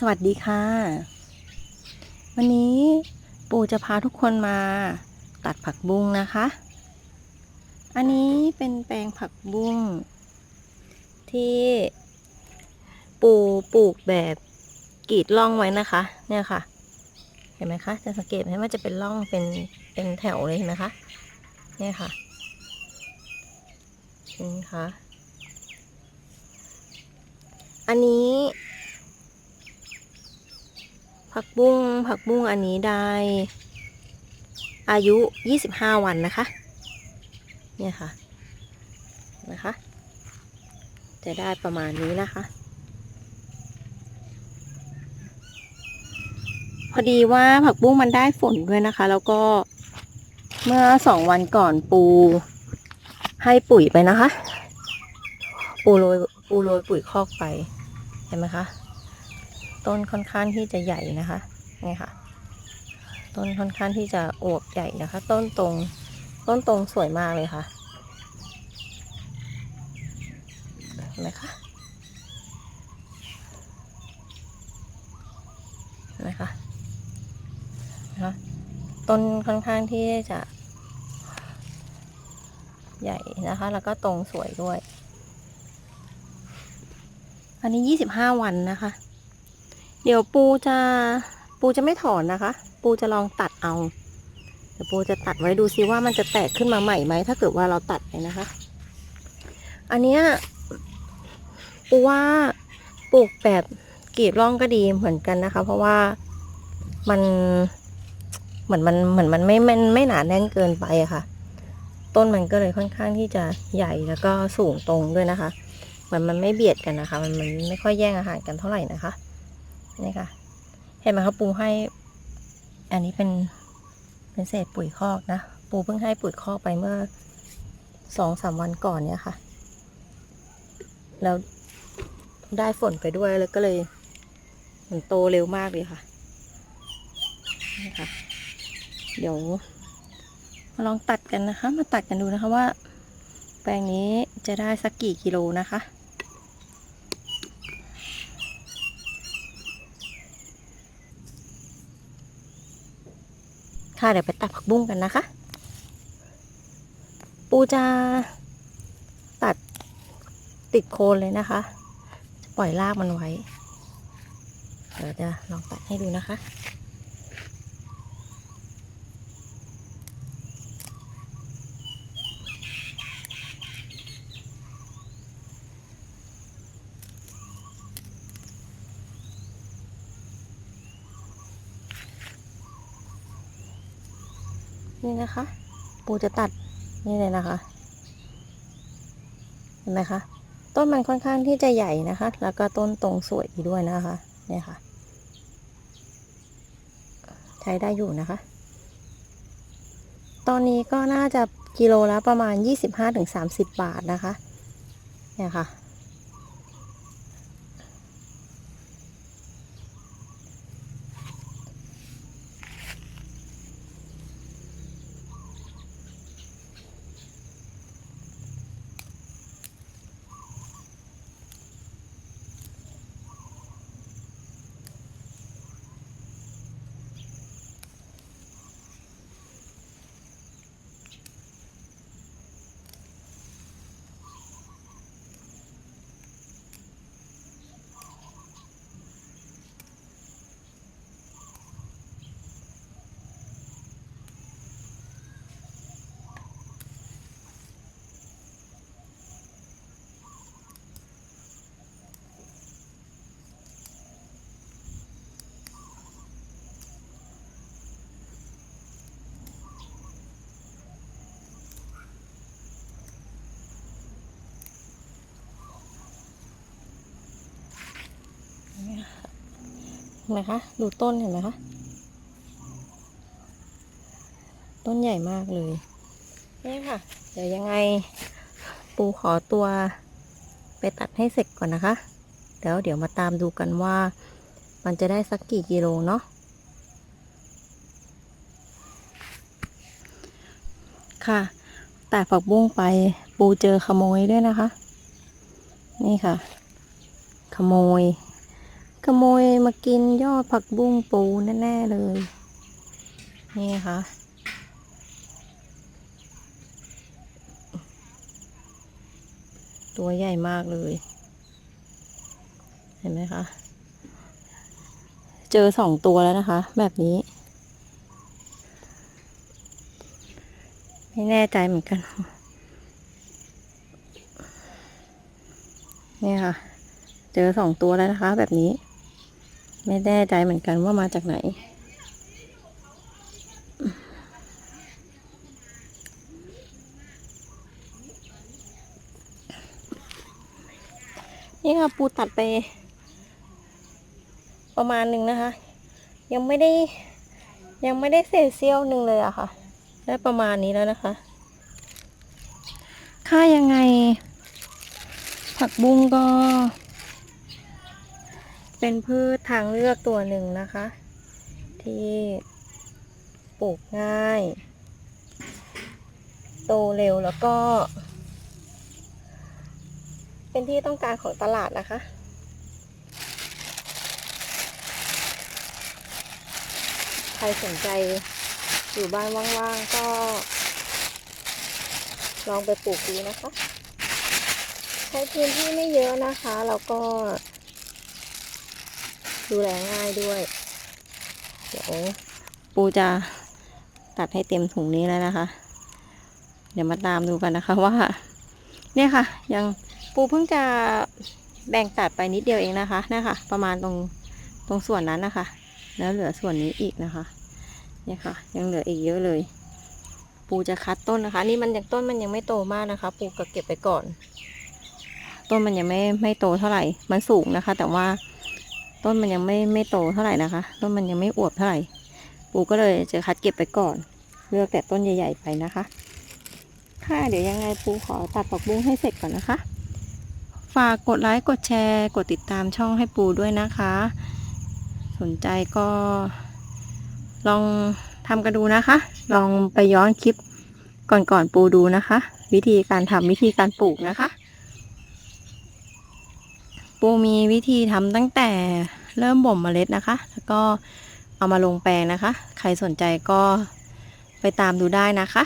สวัสดีค่ะ วันนี้ปู่จะพาทุกคนมาตัดผักบุ้งนะคะ อันนี้เป็นแปลงผักบุ้งที่ปู่ปลูกแบบกรีดร่องไว้นะคะ เนี่ยค่ะ เห็นไหมคะ จะสังเกตไหมว่าจะเป็นร่องเป็นเป็นแถวเลยเห็นไหมคะ เนี่ยค่ะนี่ค่ะ อันนี้ ผักบุ้งผักบุ้งอันนี้ได้ อายุ 25 วันนะคะ เนี่ยค่ะ นะคะ จะได้ประมาณนี้นะคะ พอดีว่าผักบุ้งมันได้ฝนด้วยนะคะ แล้วก็เมื่อสองวันก่อนปูให้ปุ๋ยไปนะคะ ปูโรยปูโรยปุ๋ยคอกไป เห็นไหมคะ ต้นค่อนข้างที่จะใหญ่นะคะนี่ค่ะ ต้นค่อนข้างที่จะอวบใหญ่นะคะ ต้นตรงต้นตรงสวยมากเลยค่ะเห็นไหมคะเห็นไหมคะนะคะต้นค่อนข้างที่จะใหญ่นะคะ แล้วก็ตรงสวยด้วย อันนี้ยี่สิบห้าวันนะคะ เดี๋ยวปูจะปูจะไม่ถอนนะคะ ปูจะลองตัดเอา เดี๋ยวปูจะตัดไว้ดูซิว่ามันจะแตกขึ้นมาใหม่ไหมถ้าเกิดว่าเราตัดไปนะคะ อันเนี้ยปูว่าปลูกแบบกรีดร่องก็ดีเหมือนกันนะคะ เพราะว่ามันเหมือนมันเหมือนมันไม่ไม่ไม่หนาแน่นเกินไปอะค่ะ ต้นมันก็เลยค่อนข้างที่จะใหญ่แล้วก็สูงตรงด้วยนะคะเหมือนมันไม่เบียดกันนะคะ มันมันไม่ค่อยแย่งอาหารกันเท่าไหร่นะคะ นี่ค่ะ เห็นไหมคะปูให้ อันนี้เป็นเป็นเศษปุ๋ยคอกนะ ปูเพิ่งให้ปุ๋ยคอกไปเมื่อสองสามวันก่อนเนี่ยค่ะ แล้วได้ฝนไปด้วยแล้วก็เลยมันโตเร็วมากเลยค่ะนี่ค่ะ เดี๋ยวมาลองตัดกันนะคะ มาตัดกันดูนะคะว่า แปลงนี้จะได้สักกี่กิโลนะคะ ค่ะ เดี๋ยวไปตัดผักบุ้งกันนะคะ ปูจะตัดติดโคนเลยนะคะจะปล่อยรากมันไว้ เดี๋ยวจะลองตัดให้ดูนะคะ นี่นะคะ ปูจะตัดนี่เลยนะคะ เห็นไหมคะ ต้นมันค่อนข้างที่จะใหญ่นะคะ แล้วก็ต้นตรงสวยอีด้วยนะคะ เนี่ยค่ะ ใช้ได้อยู่นะคะ ตอนนี้ก็น่าจะกิโลละประมาณ 25-30 บาทนะคะ เนี่ยค่ะ ห็นไหมคะ ดูต้นเห็นไหมคะ ต้นใหญ่มากเลย นี่ค่ะ เดี๋ยวยังไง ปูขอตัวไปตัดให้เสร็จก่อนนะคะ แล้วเดี๋ยวมาตามดูกันว่า มันจะได้สักกี่กิโลเนาะค่ะ แต่ผักบุ้งไปปูเจอขโมยด้วยนะคะ นี่ค่ะ ขโมย ขโมยมากินยอดผักบุ้งปูแน่ๆเลย นี่ค่ะตัวใหญ่มากเลย เห็นไหมคะ เจอสองตัวแล้วนะคะ แบบนี้ ไม่แน่ใจเหมือนกัน นี่ค่ะ เจอสองตัวแล้วนะคะ แบบนี้ ไม่แน่ใจเหมือนกันว่ามาจากไหน นี่ค่ะปูตัดไป ประมาณหนึ่งนะคะ ยังไม่ได้ยังไม่ได้เศษเสี้ยวหนึ่งเลยอะค่ะ ได้ประมาณนี้แล้วนะคะ ค่ายังไง ผักบุ้งก็ เป็นพืชทางเลือกตัวหนึ่งนะคะ ที่ปลูกง่าย โตเร็วแล้วก็ เป็นที่ต้องการของตลาดนะคะใครสนใจอยู่บ้านว่างๆ ก็ ลองไปปลูกดูนะคะ ใช้พื้นที่ไม่เยอะนะคะ แล้วก็ ดูแลง่ายด้วย เดี๋ยวปูจะตัดให้เต็มถุงนี้แล้วนะคะ เดี๋ยวมาตามดูกันนะคะว่า เนี่ยค่ะ ยังปูเพิ่งจะแบ่งตัดไปนิดเดียวเองนะคะนะคะ ประมาณตรงตรงส่วนนั้นนะคะ แล้วเหลือส่วนนี้อีกนะคะ เนี่ยค่ะ ยังเหลืออีกเยอะเลย ปูจะคัดต้นนะคะ นี่มันยังต้นมันยังไม่โตมากนะคะ ปูก็เก็บไปก่อน ต้นมันยังไม่ไม่โตเท่าไหร่ มันสูงนะคะ แต่ว่า ต้นมันยังไม่ไม่โตเท่าไหร่นะคะ ต้นมันยังไม่อวบเท่าไหร่ปูก็เลยจะคัดเก็บไปก่อน เลือกแต่ต้นใหญ่ ๆ ไปนะคะ ค่ะเดี๋ยวยังไงปูขอตัดผักบุ้งให้เสร็จก่อนนะคะ ฝากกดไลค์กดแชร์ กดติดตามช่องให้ปูด้วยนะคะ สนใจก็ลองทำกันดูนะคะ ลองไปย้อนคลิปก่อนๆปูดูนะคะ วิธีการทำวิธีการปลูกนะคะ ปูมีวิธีทำตั้งแต่เริ่มบ่มเมล็ดนะคะ แล้วก็เอามาลงแปลงนะคะ ใครสนใจก็ไปตามดูได้นะคะ